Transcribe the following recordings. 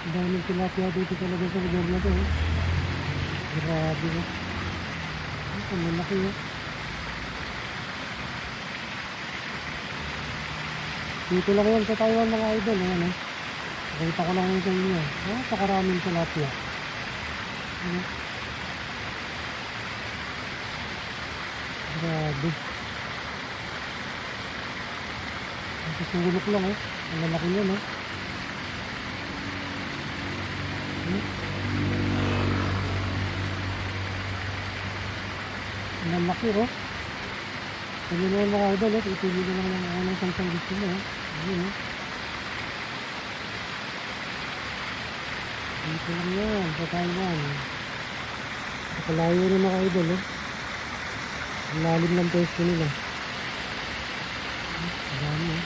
Ang daming tilapia dito talaga sa lugar na to. eh. Grabe no. Ito, malaki oh. Dito lang yan sa Taiwan mga idol. Ayan eh. Nakita ko lang yun sa inyo. Ah, sa karaming tilapia. Ano? Grabe. Ito sulok lang eh. Ang lalaki yan eh. Ang lalaki oh. Sabi mo mga idol eh. Ipili ko lang ng unang sangsang gusto mo. Ayun eh. Dito lang yan. Sa Taiwan. Nakalayo rin mga eh. Ang lalim ng pwesto nila. Ang dami eh.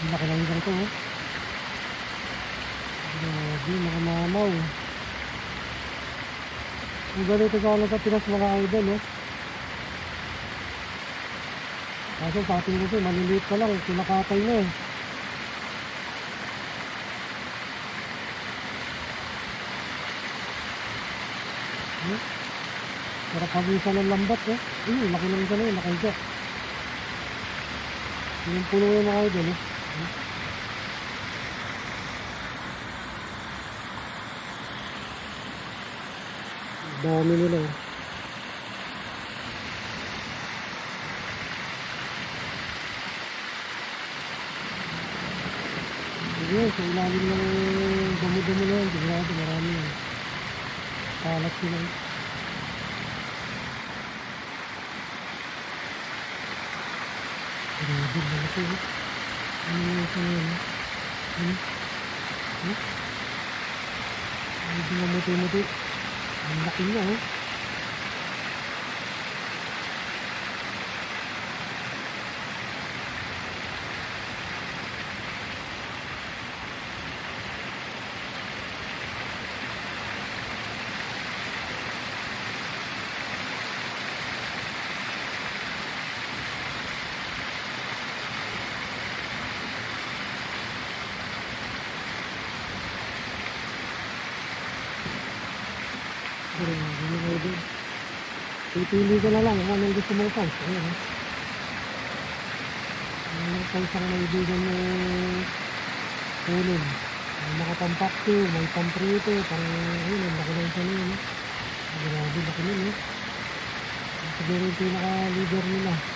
Ang laki lang lang ito eh. Grabe, mga. Ang ganito sana sa Pinas mga idol eh. Kaso sa ating kasi maliliit pa lang, kinakatay na eh. Hmm? Sarap pagisa ng lambat eh. Eh, laki lang isa na yun, nakaisa. Yung puno yung mga idol eh. Hmm? Dami nila eh. Sige, sa ilalim ng damo-damo na yun, sigurado marami yan. Kalat sila eh. Grabe, malaki eh. Ano yung sa yun eh? Hmm? Hmm? Medyo mamuti-muti. Ang laki niya eh. Pipili ka na lang kung anong gusto mong size. Ayan. May size ang naibigan mo kunin. May nakapampakto, may pamprito, parang ayun, ang laki lang siya na yun. Grabe, laki nun eh. Siguro yung pinaka-leader nila.